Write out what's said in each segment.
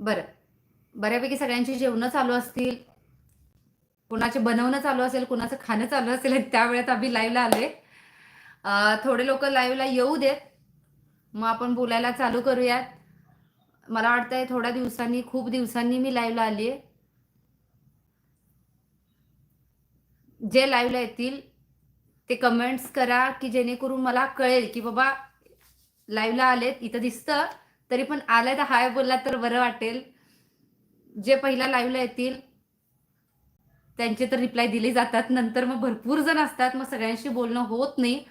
बरं. बऱ्यापैकी सगळ्यांची जेवणं चालू असतील. कुणाचे बनवणं चालू असेल कुणाचं खाणं चालू असेल आणि त्यावेळेत आम्ही लाईव्हला आलोय. थोडे लोक लाईव्हला येऊ देत. मग आपण बोलायला चालू करूयात. मला वाटतंय थोड्या दिवसांनी खूप दिवसांनी मी लाईव्हला आली आहे जे लाईव्हला येतील ते कमेंट्स करा की जेणेकरून मला कळेल की बाबा लाईव्हला आलेत इथं दिसतं. तरी पण आलाय तर हाय बोलला तर बरं वाटेल. जे पहिला लाईव्हला येतील त्यांचे तर रिप्लाय दिले जातात. नंतर मग भरपूर जण असतात मग सगळ्यांशी बोलणं होत नाही.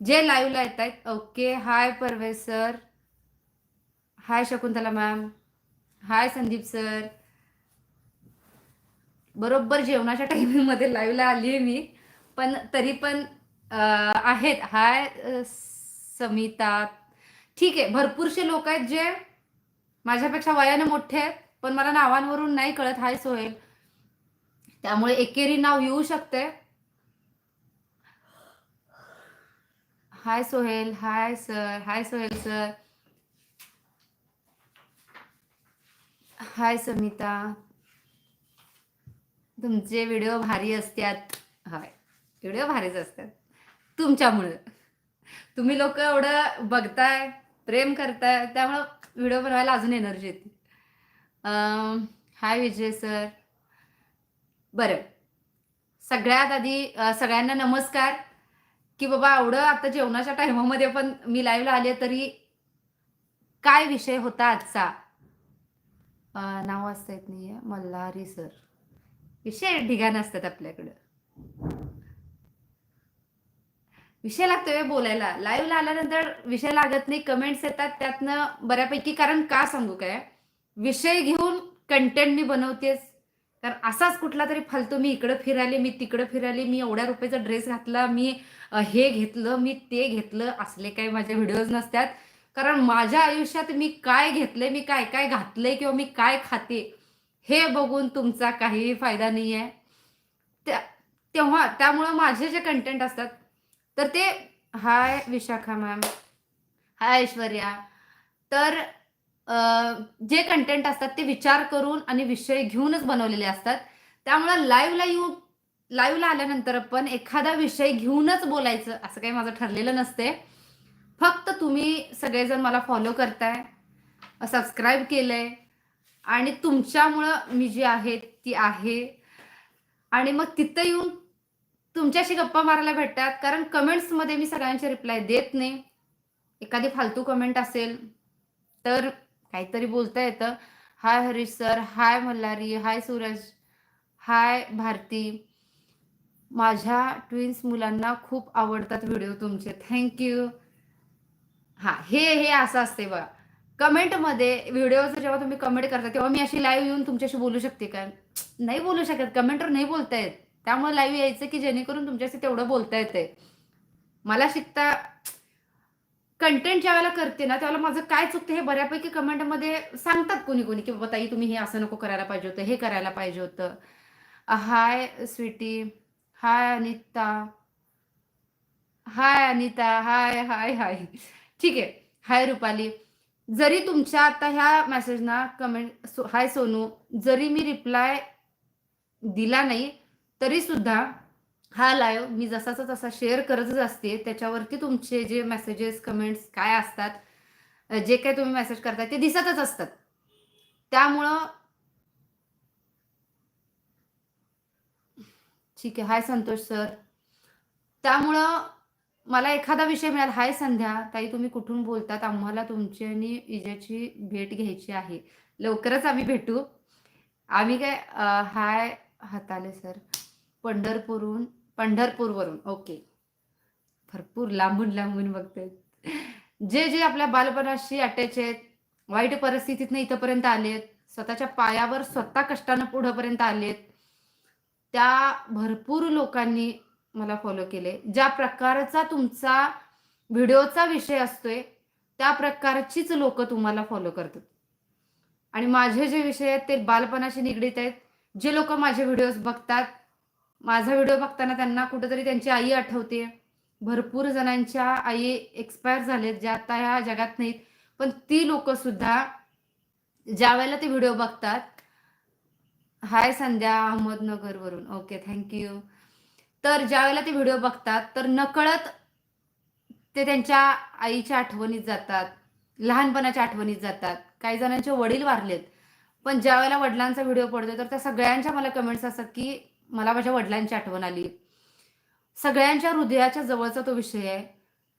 जे लाईव्हला येत आहेत okay hi Parvez sir hi Shakuntala ma'am hi Sandeep sir बरोबर जेवणाच्या टायमिंगमध्ये लाईव्हला आली आहे मी. पण तरी पण आहेत. हाय समिता ठीक आहे भरपूरसे लोक आहेत जे माझ्यापेक्षा वयाने मोठे आहेत पण मला नावांवरून नाही कळत हाय सोहेल. त्यामुळे एकेरी नाव येऊ शकते. Hi Sohail hi sir hi Sohail sir. Hi Samita. तुमचे व्हिडिओ भारी असतात. हाय व्हिडिओ भारीच असतात. तुमच्यामुळं. तुम्ही लोक एवढं बघताय. प्रेम करताय त्यामुळं व्हिडिओ बनवायला अजून एनर्जी येते. हाय विजय सर बरं. सगळ्यात आधी सगळ्यांना नमस्कार. की बाबा एवढं आता जेवणाच्या टायमामध्ये पण मी लाईव्हला आले तरी काय विषय होता आजचा? नाव वाचता येत नाहीये. मल्हारी सर विषय ढिगाण असतात आपल्याकडं. विषय लागतोय बोलायला. लाईव्हला आल्यानंतर विषय लागत नाही कमेंट्स येतात त्यातनं बऱ्यापैकी कारण का सांगू काय? विषय घेऊन कंटेंट मी बनवतेच कारण असाच कुठला तरी फालतू मी इकडं फिराले मी तिकडं फिराले मी एवढ्या रुपयाचा ड्रेस घातला मी हे घेतलं मी ते घेतलं असले काही माझे व्हिडिओज नसतात. कारण माझ्या आयुष्यात मी काय घेतलंय मी काय काय घातलंय किंवा मी काय खाते हे बघून तुमचा काहीही फायदा नाही आहे त्या तेव्हा त्यामुळं माझे जे कंटेंट असतात तर ते hi Vishakha ma'am hi Aishwarya. तर जे कंटेंट असतात ते विचार करून आणि विषय घेऊनच बनवलेले असतात. त्यामुळं लाईव्हला येऊ लाईव्हला आल्यानंतर पण एखादा विषय घेऊनच बोलायचं असं काही माझं ठरलेलं नसते फक्त तुम्ही सगळेजण मला फॉलो करताय सबस्क्राईब केलंय आणि तुमच्यामुळं मी जी आहे ती आहे. आणि मग तिथं येऊन तुमच्याशी गप्पा मारायला भेटतात कारण कमेंट्समध्ये मी सगळ्यांचे रिप्लाय देत नाही. एखादी फालतू कमेंट असेल तर काहीतरी बोलता येतं. Hi Harish sir hi Malhari hi Suraj hi Bharati. माझ्या ट्विन्स मुलांना खूप आवडतात व्हिडिओ तुमचे. थँक्यू हां हे हे असं असते बघा. कमेंटमध्ये व्हिडिओचं जेव्हा तुम्ही कमेंट करता तेव्हा मी अशी लाईव्ह येऊन तुमच्याशी बोलू शकते का? नाही बोलू शकत. कमेंटवर नाही बोलता येत त्यामुळे लाईव्ह यायचं की जेणेकरून तुमच्याशी तेवढं बोलता येतंय मला शिकता कंटेंट ज्या वेळेला करते ना त्यावेळेला माझं काय चुकतं हे बऱ्यापैकी कमेंटमध्ये सांगतात कोणी कोणी की बाबा ताई तुम्ही हे असं नको करायला पाहिजे होतं हे करायला पाहिजे होतं. हाय स्वीटी हाय अनिता हाय अनिता हाय हाय हाय. ठीक आहे. हाय रुपाली. जरी तुमच्या आता ह्या मेसेजना कमेंट सो हाय सोनू जरी मी रिप्लाय दिला नाही तरी सुद्धा हा लाईव्ह मी जसाचा तसा शेअर करतच असते. त्याच्यावरती तुमचे जे मेसेजेस कमेंट्स काय असतात जे काही तुम्ही मेसेज करताय ते दिसतच असतात. त्यामुळं ठीक आहे. हाय संतोष सर त्यामुळं मला एखादा विषय मिळाला हाय संध्या ताई तुम्ही कुठून बोलतात? आम्हाला तुमची आणि इजेची भेट घ्यायची आहे. लवकरच आम्ही भेटू. आम्ही काय हाय हाताले सर पंढरपूरहून पंढरपूरवरून. ओके भरपूर लांबून लांबून बघतायत जे जे आपल्या बालपणाशी अटॅच आहेत वाईट परिस्थितीतनं इथंपर्यंत आलेत स्वतःच्या पायावर स्वतः कष्टानं पुढंपर्यंत आलेत त्या भरपूर लोकांनी मला फॉलो केले. ज्या प्रकारचा तुमचा व्हिडिओचा विषय असतोय त्या प्रकारचीच लोक तुम्हाला फॉलो करतात. आणि माझे जे विषय आहेत ते बालपणाशी निगडीत आहेत. जे लोक माझे व्हिडिओज बघतात माझा व्हिडिओ बघताना त्यांना कुठेतरी त्यांची आई आठवते. भरपूर जणांच्या आई एक्सपायर झालेत ज्या आता ह्या जगात नाहीत. पण ती लोक सुद्धा ज्या वेळेला ते व्हिडिओ बघतात हाय संध्या अहमदनगरवरून. ओके थँक्यू तर ज्या वेळेला ते व्हिडिओ बघतात तर नकळत ते त्यांच्या आईच्या आठवणीत जातात लहानपणाच्या आठवणीत जातात. काही जणांचे वडील वारलेत पण ज्या वेळेला वडिलांचा व्हिडिओ पडतो तर त्या सगळ्यांच्या मला कमेंट्स असतात की मला माझ्या वडिलांची आठवण आली. सगळ्यांच्या हृदयाच्या जवळचा तो विषय आहे.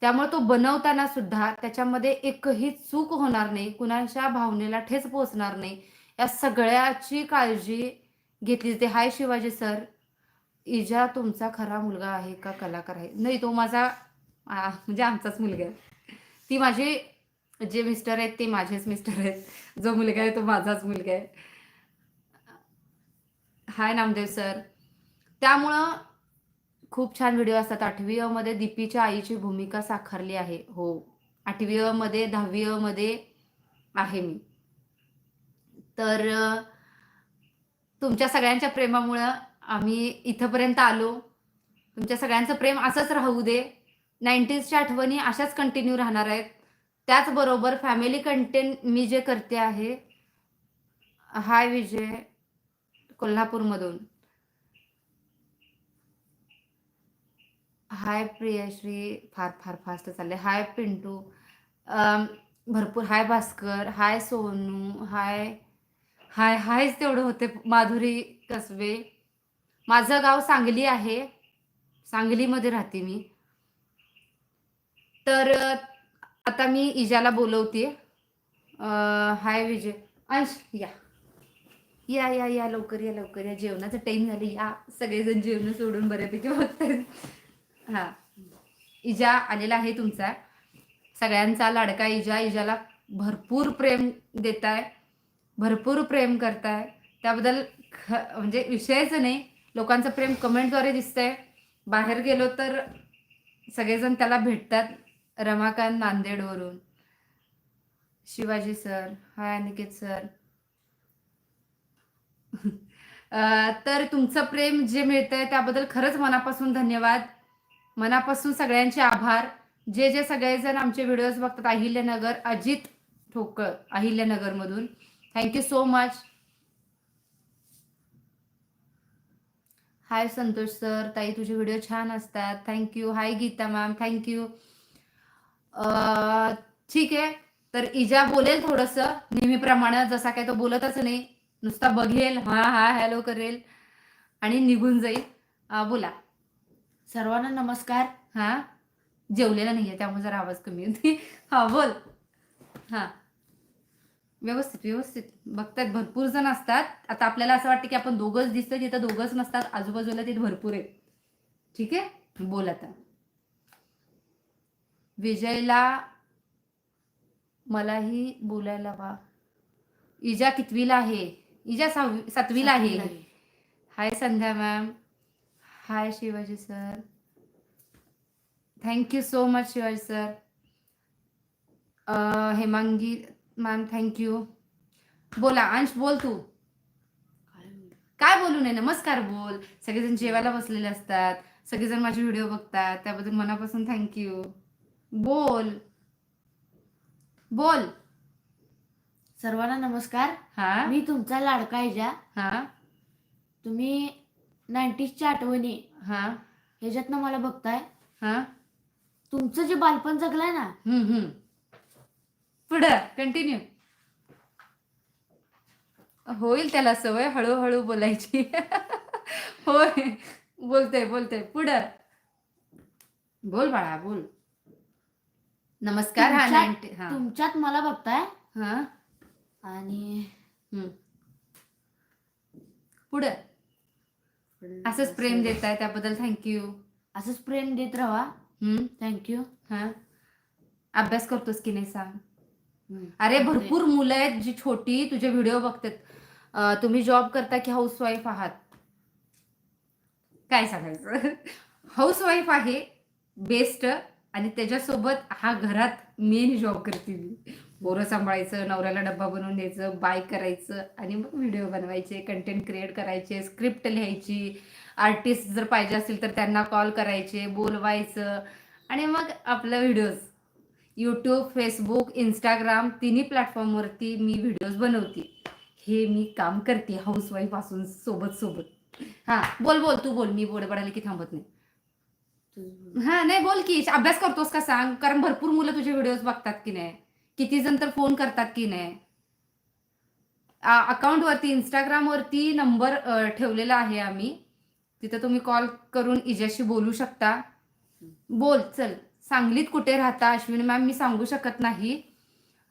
त्यामुळे तो बनवताना सुद्धा त्याच्यामध्ये एकही चूक होणार नाही कुणाच्या भावनेला ठेच पोचणार नाही. या सगळ्याची काळजी घेतली जाते. हाय शिवाजी सर इजा तुमचा खरा मुलगा आहे का कलाकार आहे? नाही तो माझा म्हणजे आमचाच मुलगा आहे. ती माझी जे मिस्टर आहेत ते माझेच मिस्टर आहेत. जो मुलगा आहे तो माझाच मुलगा आहे. हाय नामदेव सर त्यामुळं खूप छान व्हिडिओ असतात. आठवी मध्ये दीपीच्या आईची भूमिका साकारली आहे. हो. आठवी मध्ये दहावी मध्ये आहे मी. तर तुमच्या सगळ्यांच्या प्रेमामुळं आम्ही इथंपर्यंत आलो. तुमच्या सगळ्यांचं प्रेम असंच राहू दे. नाईन्टीजच्या आठवणी अशाच कंटिन्यू राहणार आहेत. त्याचबरोबर फॅमिली कंटेंट मी जे करते आहे हाय विजय कोल्हापूरमधून. हाय प्रियाश्री फार फार फास्ट चालले हाय पिंटू भरपूर. हाय भास्कर हाय सोनू हाय हाय हायच तेवढं होते माधुरी कसबे. माझं गाव सांगली आहे. सांगलीमध्ये राहते मी. तर आता मी इजाला बोलवते. हाय विजय. अंश या. या या या लवकर या लवकर या. जेवणाचं टाईम झालं. या. सगळेजण जेवण सोडून बऱ्यापैकी बघतात हा. इजा आलेला आहे तुमचा. सगळ्यांचा लाडका इजा इजाला भरपूर प्रेम देताय भरपूर प्रेम करताय. त्याबद्दल ख म्हणजे विषयच नाही. लोकांचं प्रेम कमेंटद्वारे दिसतंय. बाहेर गेलो तर सगळेजण त्याला भेटतात. Ramakant नांदेडवरून. Shivaji sir hi Aniket sir. तर तुमचं प्रेम जे मिळतंय त्याबद्दल खरंच मनापासून धन्यवाद. मनापासून सगळ्यांचे आभार. जे जे सगळेजण आमचे व्हिडिओज बघतात Ahilyanagar Ajit Thokal अहिल्यानगरमधून. Thank you so much hi Santosh sir ताई तुझे व्हिडिओ छान असतात. Thank you hi Geeta ma'am thank you ठीक आहे. तर इजा बोलेल थोडंसं. नेहमीप्रमाणे जसा काय तो बोलतच नाही. नुसता बघेल हा हा हॅलो करेल. आणि निघून जाईल. बोला. सर्वांना नमस्कार. हा? जेवलेला नाहीये त्यामुळे जरा आवाज कमी होती हा बोल. हा. व्यवस्थित व्यवस्थित. बघतात भरपूर जण असतात. आता आपल्याला असं वाटतं की आपण दोघंच दिसतोय तिथं दोघंच नसतात. आजूबाजूला तिथे भरपूर आहेत. ठीक आहे? बोल आता. विजयला मलाही बोलायला वा इजा कितवीला आहे? इजा सहावी सातवीला आहे. Hi Sandhya ma'am. Hi Shivaji sir. Thank you so much Shivaji sir. Hemangi ma'am thank you बोला अंश बोल तू. काय बोलू? नये नमस्कार बोल. सगळेजण जेवायला बसलेले असतात. सगळेजण माझे व्हिडिओ बघतात. त्याबद्दल मनापासून थँक्यू बोल. बोल. सर्वांना नमस्कार. हा? मी तुमचा लाडका इजा हा? तुम्ही नाईन्टीजच्या आठवणी. हा. ह्याच्यातनं मला बघताय. हा. तुमचं जे बालपण जगलंय ना. हम्म हम्म. पुढं कंटिन्यू होईल त्याला सवय हळूहळू बोलायची. होय. बोलते बोलते पुढं. बोल बाळा बोल. नमस्कार हा हा. तुमच्यात मला बघताय. हा. आणि हम्म. पुढं. असंच प्रेम देत आहे त्याबद्दल थँक्यू असंच प्रेम देत राहा. थँक्यू हा? अभ्यास करतोस की नाही सांग? अरे भरपूर मुलं आहेत जी छोटी तुझे व्हिडिओ बघतात. तुम्ही जॉब करता की हाऊसवाईफ आहात? काय सांगायचं? हाऊसवाईफ आहे बेस्ट आणि त्याच्यासोबत हा घरात मेन जॉब करते मी. पोरं सांभाळायचं नवऱ्याला डब्बा बनवून द्यायचं बाय करायचं आणि मग व्हिडिओ बनवायचे कंटेंट क्रिएट करायचे स्क्रिप्ट लिहायची. आर्टिस्ट जर पाहिजे असतील तर त्यांना कॉल करायचे बोलवायचं. आणि मग आपलं व्हिडिओज यूट्यूब फेसबुक इंस्टाग्राम तिन्ही प्लॅटफॉर्मवरती मी व्हिडिओज बनवते. हे मी काम करते हाऊसवाईफ असून सोबत सोबत. हा बोल बोल तू बोल. मी बोल पडायला की थांबत नाही. हा नाही बोल की. अभ्यास करतोस का सांग? कारण भरपूर मुलं तुझे व्हिडिओज बघतात की नाही? किती जण तर फोन करतात की नाही. अकाउंटवरती इंस्टाग्रामवरती नंबर ठेवलेला आहे आम्ही. तिथं तुम्ही कॉल करून इजाशी बोलू शकता. बोल चल. सांगलीत कुठे राहता? अश्विनी मॅम मी सांगू शकत नाही.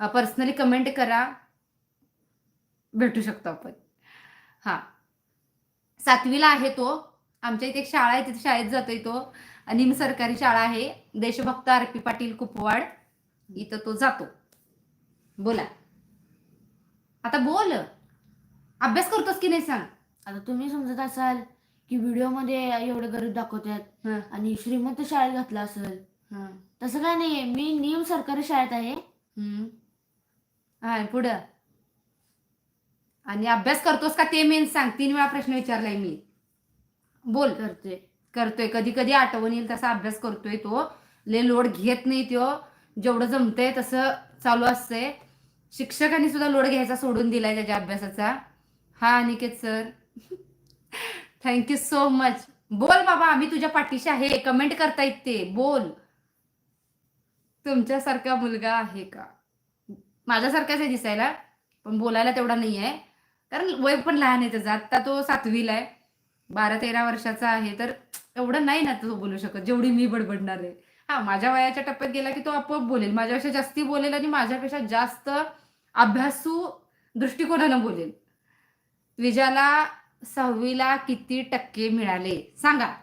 पर्सनली कमेंट करा. भेटू शकतो आपण. हां. सातवीला आहे तो. आमच्या इथे एक शाळा आहे तिथे शाळेत जातोय तो. निम सरकारी शाळा आहे. देशभक्त आर पी पाटील कुपवाड. इथं तो जातो. बोला. आता बोल. अभ्यास करतोस की नाही सांग. आता तुम्ही समजत असाल की व्हिडिओमध्ये एवढं गरीब दाखवतात हं, आणि श्रीमंत शाळेत घातला असेल. हं, तसं काय नाहीये. मी नियम सरकारी शाळेत आहे. हं. हा पुढं. आणि अभ्यास करतोस का ते मेन सांग. तीन वेळा प्रश्न विचारलाय मी. बोल. करते. करतोय. कधी कधी आठवण येईल तसा अभ्यास करतोय तो. ले लोड घेत नाही तो. जेवढं जमतंय तसं चालू असतंय. शिक्षकांनी सुद्धा लोड घ्यायचा सोडून दिलाय त्याच्या अभ्यासाचा. हा Aniket sir. Thank you so much बोल बाबा आम्ही तुझ्या पाठीशी आहे. कमेंट करता ते. बोल. तुमच्यासारखा मुलगा आहे का? माझ्यासारखाच आहे दिसायला पण बोलायला तेवढा नाही आहे कारण वय पण लहान आहे त्याचा. आत्ता तो सातवीला आहे. बारा तेरा वर्षाचा आहे. तर एवढं नाही ना तो बोलू शकत. जेवढी मी बडबडणार आहे. हा माझ्या वयाच्या टप्प्यात गेला की तो आपोआप बोलेल. माझ्यापेक्षा जास्ती बोलेल आणि माझ्यापेक्षा जास्त अभ्यासू दृष्टिकोनानं बोलेल. विजाला सहावीला किती टक्के मिळाले? सांगा.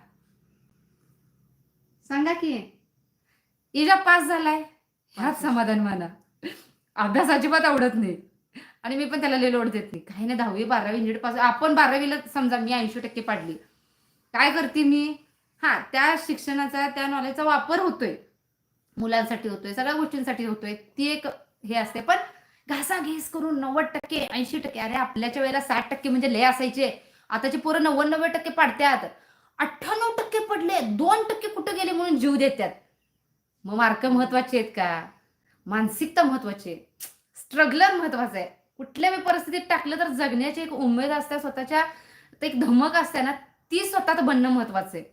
सांगा की. इजा पास झालाय. ह्याच समाधान माना अभ्यास अजिबात आवडत नाही. आणि मी पण त्याला लय लोड देत नाही. काही नाही दहावी बारावी नीट पास. आपण बारावीला समजा मी ऐंशी टक्के पाडली. काय करते मी? हा त्या शिक्षणाचा त्या नॉलेजचा वापर होतोय. मुलांसाठी होतोय सगळ्या गोष्टींसाठी होतोय. ती एक हे असते. पण घासाघीस करून नव्वद टक्के ऐंशी टक्के. अरे आपल्याच्या वेळेला साठ टक्के म्हणजे लय असायचे. आताचे पोरं नव्वद नव्वद टक्के पाडतात. अठ्ठ्याण्णव टक्के पडले दोन टक्के कुठं गेले म्हणून जीव देतात? मग मार्क महत्त्वाचे आहेत का? मानसिकता महत्वाची आहे. स्ट्रगलर महत्वाचं आहे. कुठल्या परिस्थितीत टाकलं तर जगण्याची एक उमेद असते स्वतःच्या एक धमक असते ना ती स्वतःत बनणं महत्वाचं आहे.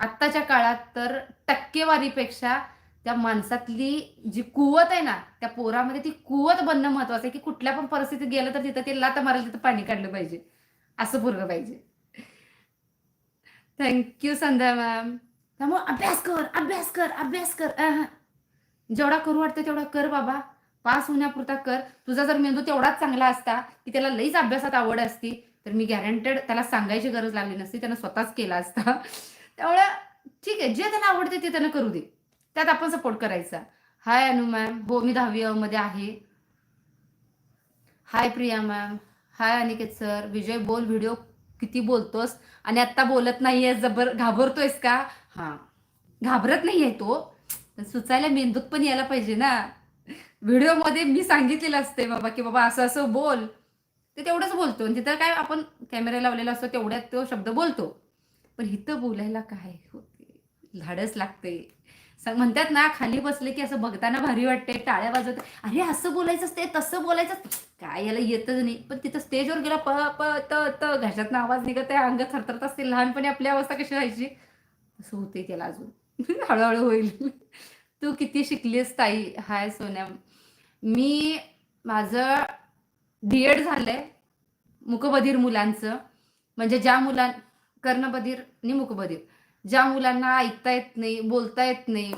आत्ताच्या काळात तर टक्केवारीपेक्षा त्या माणसातली जी कुवत आहे ना त्या पोरामध्ये ती कुवत बनणं महत्वाचं आहे की कुठल्या पण परिस्थितीत गेलं तर तिथं ते लात मारायला तिथं पाणी काढलं पाहिजे. असं पोरगं पाहिजे. थँक्यू संध्या मॅम त्यामुळे अभ्यास कर अभ्यास कर अभ्यास कर. जेवढा करू वाटतं तेवढा कर बाबा. पास होण्यापुरता कर. तुझा जर मेंदू तेवढाच चांगला असता की त्याला लईच अभ्यासात आवड असती तर मी गॅरंटेड त्याला सांगायची गरज लागली नसती त्यानं स्वतःच केला असता. त्यामुळे ठीक आहे जे त्याला आवडते ते त्यानं करू दे. त्यात आपण सपोर्ट करायचा. हाय अनु मॅम हो मी दहावी मध्ये आहे. Hi Priya ma'am hi Aniket sir Vijay बोल व्हिडिओ किती बोलतोस? आणि आत्ता बोलत नाहीये जबर घाबरतोयस का? हा. घाबरत नाहीये तो. सुचायला मेंदूत पण यायला पाहिजे ना. व्हिडिओमध्ये मी सांगितलेलं असते बाबा की बाबा असं असं बोल. ते तेवढंच बोलतो. आणि तिथं काय आपण कॅमेरा लावलेला असतो तेवढ्यात तो शब्द बोलतो. पण इथं बोलायला काय होते? धाडस लागते म्हणतात ना खाली बसले की असं बघताना भारी वाटते टाळ्या वाजवते अरे असं बोलायचं असते तसं बोलायचं काय याला येतच नाही. पण तिथं स्टेजवर गेला प प त त घशातनं आवाज निघत आहे अंग थरथरत असते लहानपणी आपली अवस्था कशी व्हायची? असं होते त्याला अजून. हळूहळू होईल. तू किती शिकलीस ताई? हाय सोन्या. मी माझं डी एड झालंय मुकबधीर मुलांचं. म्हणजे ज्या मुलां कर्णबधीर आणि मुकबधीर. ज्या मुलांना ऐकता येत नाही बोलता येत नाही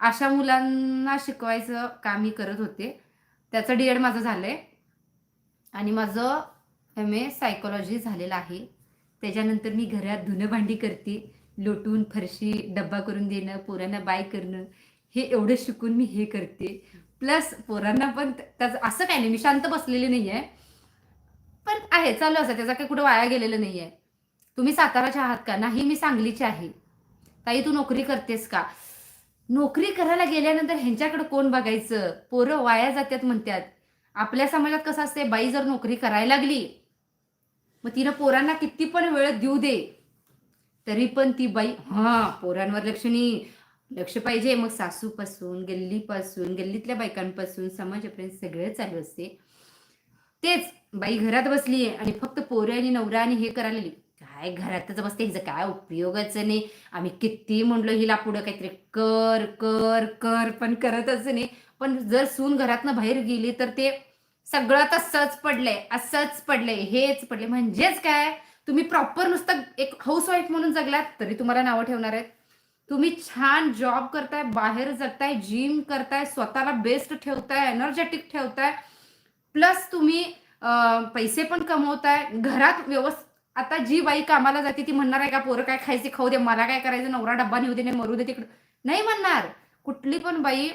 अशा मुलांना शिकवायचं काम मी करत होते. त्याचं डी एड माझं झालं आहे आणि माझं एम ए सायकोलॉजी झालेलं आहे. त्याच्यानंतर मी घरात धुणं भांडी करते. लोटून फरशी डब्बा करून देणं पोरांना बाय करणं हे एवढं शिकून मी हे करते. प्लस पोरांना पण त्याचं असं काही नाही मी शांत बसलेली नाही आहे पण आहे चालू असं त्याचा काही कुठं वाया गेलेलं नाही आहे तुम्ही साताराच्या आहात का? नाही मी सांगलीची आहे. ताई तू नोकरी करतेस का? नोकरी करायला गेल्यानंतर ह्यांच्याकडे कोण बघायचं? पोरं वाया जातात म्हणतात आपल्या समाजात कसं असते बाई जर नोकरी करायला लागली मग तिनं पोरांना किती पण वेळ देऊ दे. तरी पण ती बाई हा पोरांवर लक्ष नाही. लक्ष पाहिजे. मग सासूपासून गल्लीपासून गल्लीतल्या बायकांपासून समाजापर्यंत सगळं चालू असते. तेच बाई घरात बसली आणि फक्त पोरं आणि नवरा आणि हे करायला काय घरातच बसते हिचं काय उपयोगाचं नाही. आम्ही किती म्हणलो हिला पुढं काहीतरी कर कर कर पण करतच नाही. पण जर सून घरातनं बाहेर गेली तर ते सगळं तसंच पडलंय असंच पडलंय हेच पडले म्हणजेच काय? तुम्ही प्रॉपर नुसतं एक हाऊस वाईफ म्हणून जगलात तरी तुम्हाला नावं ठेवणार आहेत. तुम्ही छान जॉब करताय बाहेर जगताय जिम करताय स्वतःला बेस्ट ठेवताय एनर्जेटिक ठेवताय. प्लस तुम्ही पैसे पण कमवताय घरात व्यवस्थित आता जी बाई कामाला जाते ती म्हणणार आहे का पोरं काय खायचे खाऊ दे मला काय करायचं नवरा डब्बा नेऊ दे नाही मरू दे तिकडं. नाही म्हणणार. कुठली पण बाई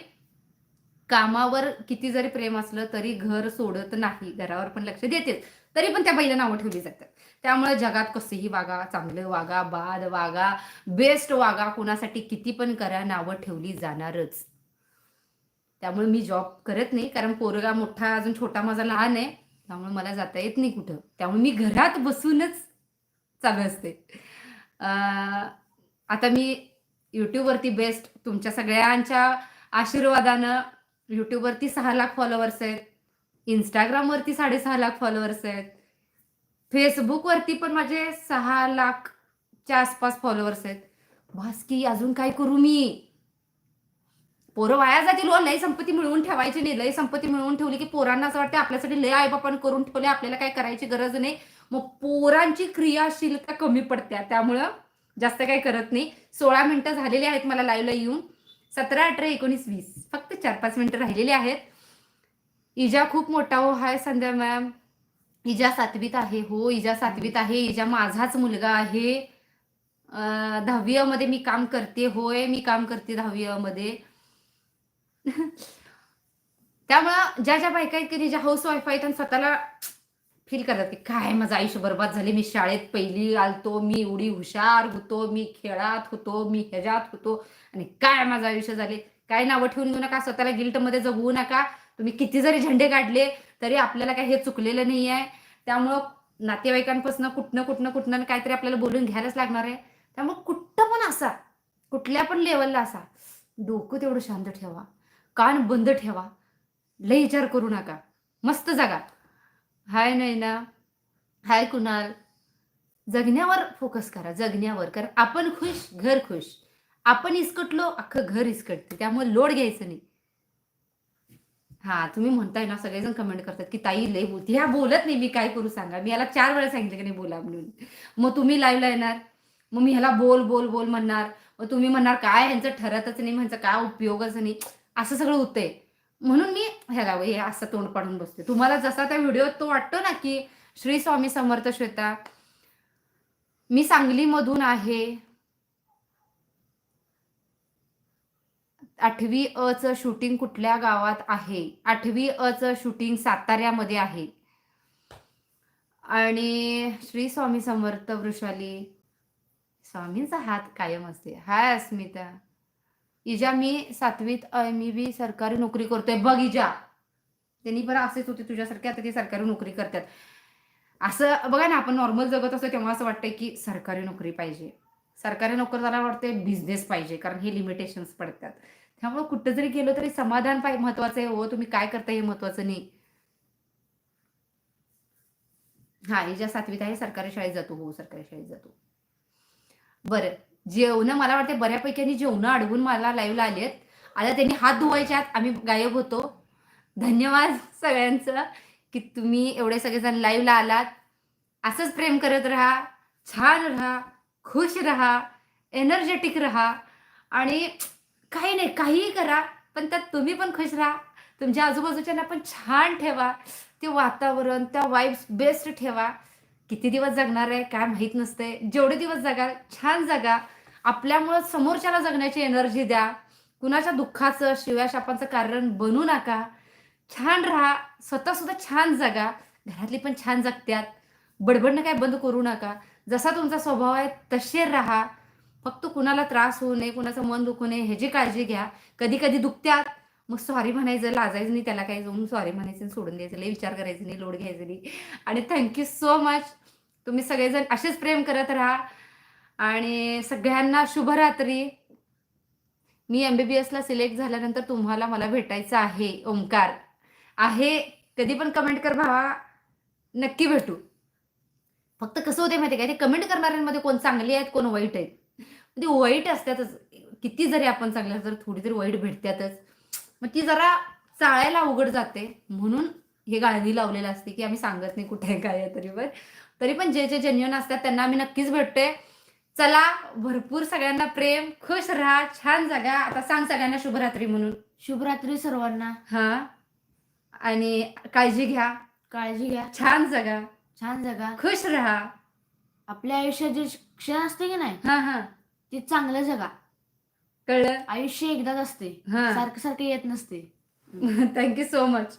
कामावर किती जरी प्रेम असलं तरी घर सोडत नाही. घरावर पण लक्ष देतेच. तरी पण त्या बाईला नावं ठेवली जातात. त्यामुळे जगात कसंही वागा चांगलं वागा बाद वागा बेस्ट वागा कोणासाठी किती पण करा नावं ठेवली जाणारच. त्यामुळे मी जॉब करत नाही कारण पोरगा मोठा अजून छोटा माझा लहान आहे. त्यामुळे मला जाता येत नाही कुठं. त्यामुळे मी घरात बसूनच चालू असते. आता मी यूट्यूबवरती बेस्ट तुमच्या सगळ्यांच्या आशीर्वादानं यूट्यूबवरती सहा लाख फॉलोअर्स आहेत. इंस्टाग्रामवरती साडेसहा लाख फॉलोअर्स आहेत. फेसबुकवरती पण माझे सहा लाखच्या आसपास फॉलोअर्स आहेत. बस की अजून काय करू मी? पोरं वाया जातील हो, लय संपत्ती मिळवून ठेवायची नाही. लय संपत्ती मिळवून ठेवली की पोरांना असं वाटतं आपल्यासाठी लय आईबापान करून ठेवले आपल्याला काय करायची गरज नाही. मग पोरांची क्रियाशीलता कमी पडत्या त्यामुळं जास्त काही करत नाही. सोळा मिनिटं झालेली आहेत मला लाईव्हला येऊन. सतरा अठरा एकोणीस वीस. फक्त चार पाच मिनिटं राहिलेली आहेत. इजा खूप मोठा हो हाय संध्या मॅम इजा सातवीत आहे हो इजा सातवीत आहे. इजा माझाच मुलगा आहे. दहावी मध्ये मी काम करते होय मी काम करते दहावी मध्ये त्यामुळं ज्या ज्या बायका आहेत की ज्या हाऊस वाईफ आहेत आणि स्वतःला फील करतात की काय माझं आयुष्य बरबाद झाले. मी शाळेत पहिली आलतो मी एवढी हुशार होतो मी खेळात होतो मी ह्याच्यात होतो. आणि काय माझं आयुष्य झाले? काय नावं ठेवून घेऊ नका स्वतःला गिल्टमध्ये जगवू नका. तुम्ही किती जरी झेंडे काढले तरी आपल्याला काय हे चुकलेलं नाही आहे त्यामुळं नातेवाईकांपासून कुठनं कुठनं कुठनं काहीतरी आपल्याला बोलून घ्यायलाच लागणार आहे. त्यामुळं कुठं पण असा कुठल्या पण लेवलला असा डोकं तेवढं शांत ठेवा. कान बंद ठेवा. लय विचार करू नका. मस्त जागा. हाय नैना हाय कुणाल. जगण्यावर फोकस करा जगण्यावर. कारण आपण खुश घर खुश. आपण इसकटलो अख्खं घर इसकटते. त्यामुळे लोड घ्यायचं नाही. हा तुम्ही म्हणताय ना सगळेजण कमेंट करतात की ताई लय बोलते. ह्या बोलत नाही मी काय करू सांगा? मी याला चार वेळा सांगितलं की नाही बोला म्हणून. मग तुम्ही लाईव्हला येणार. मग मी ह्याला बोल बोल बोल म्हणणार. मग तुम्ही म्हणणार काय ह्यांचं ठरतच नाही ह्यांचा काय उपयोगच नाही. असं सगळं होतंय. म्हणून मी ह्याला हे असं तोंड पाडून बसते. तुम्हाला जसा त्या व्हिडिओत तो वाटतो ना की श्री स्वामी समर्थ श्वेता मी सांगलीमधून आहे. आठवी अ च शूटिंग कुठल्या गावात आहे? आठवी अ च शूटिंग साताऱ्यामध्ये आहे. आणि श्री स्वामी समर्थ वृषाली स्वामींचा हात कायम असते. हाय अस्मिता. इजा मी सातवीत मी बी सरकारी नोकरी करतोय. बघ इजा. त्यांनी बरं असेच होते तुझ्यासारखे आता ते सरकारी नोकरी करतात. असं बघा ना आपण नॉर्मल जगत असतो तेव्हा असं वाटतंय की सरकारी नोकरी पाहिजे. सरकारी नोकरदाराला वाटते बिझनेस पाहिजे कारण हे लिमिटेशन्स पडतात. त्यामुळे कुठं जरी गेलो तरी समाधान पाहिजे महत्वाचं आहे हो तुम्ही काय करता हे महत्वाचं नाही. हा इजा सातवीत आहे सरकारी शाळेत जातो हो सरकारी शाळेत जातो. बरं. जेवणं मला वाटते बऱ्यापैकी जेवणं अडवून मला लाईव्हला आलेत. आता त्यांनी हात धुवायच्या आत आम्ही गायब होतो. धन्यवाद सगळ्यांचं की तुम्ही एवढे सगळेजण लाईव्हला आलात. असंच प्रेम करत राहा छान राहा खुश राहा एनर्जेटिक राहा. आणि काही नाही काहीही करा पण त्यात तुम्ही पण खुश राहा. तुमच्या आजूबाजूच्यांना पण छान ठेवा. ते वातावरण त्या वाईब्स बेस्ट ठेवा. किती दिवस जगणार आहे काय माहीत नसते. जेवढे दिवस जगाल छान जगा. आपल्यामुळं समोरच्याला जगण्याची एनर्जी द्या. कुणाच्या दुःखाचं शिव्याशापाचं कारण बनू नका. छान राहा. स्वतः सुद्धा छान जगा. घरातली पण छान जगत्यात. बडबडणं काय बंद करू नका. जसा तुमचा स्वभाव आहे तसे राहा. फक्त कुणाला त्रास होऊ नये कुणाचं मन दुखू नये ह्याची काळजी घ्या. कधी कधी दुखत्यात. मग सॉरी म्हणायचं लाजायचं नाही त्याला काही जाऊन सॉरी म्हणायचं आणि सोडून द्यायचं लई विचार करायचं नाही लोड घ्यायचं नाही. आणि थँक्यू सो मच तुम्ही सगळेजण असेच प्रेम करत राहा. आणि सगळ्यांना शुभरात्री. मी एमबीबीएस ला सिलेक्ट झाल्यानंतर तुम्हाला मला भेटायचं आहे ओंकार. आहे कधी पण कमेंट कर भावा. नक्की भेटू. फक्त कसं होते माहिती काय ते कमेंट करणाऱ्यांमध्ये कोण चांगली आहेत कोण वाईट आहेत. ते वाईट असतातच. किती जरी आपण चांगले तर थोडी तरी वाईट भेटतातच. मग ती जरा चाळायला अवघड जाते. म्हणून हे गाळणी लावलेलं असते की आम्ही सांगत नाही कुठे काय तरी पण. तरी पण जे जे जेन्युअन असतात त्यांना आम्ही नक्कीच भेटते चला भरपूर सगळ्यांना प्रेम खुश राहा छान जगा. आता सांग सगळ्यांना शुभरात्री म्हणून. शुभरात्री सर्वांना. हा. आणि काळजी घ्या. काळजी घ्या. छान जगा. छान जगा. खुश राहा. आपल्या आयुष्यात जे क्षण असते की नाही हा हा. ते चांगलं जगा. कळलं? आयुष्य एकदाच असते. हा. सारखं सारखं येत नसते. Thank you so much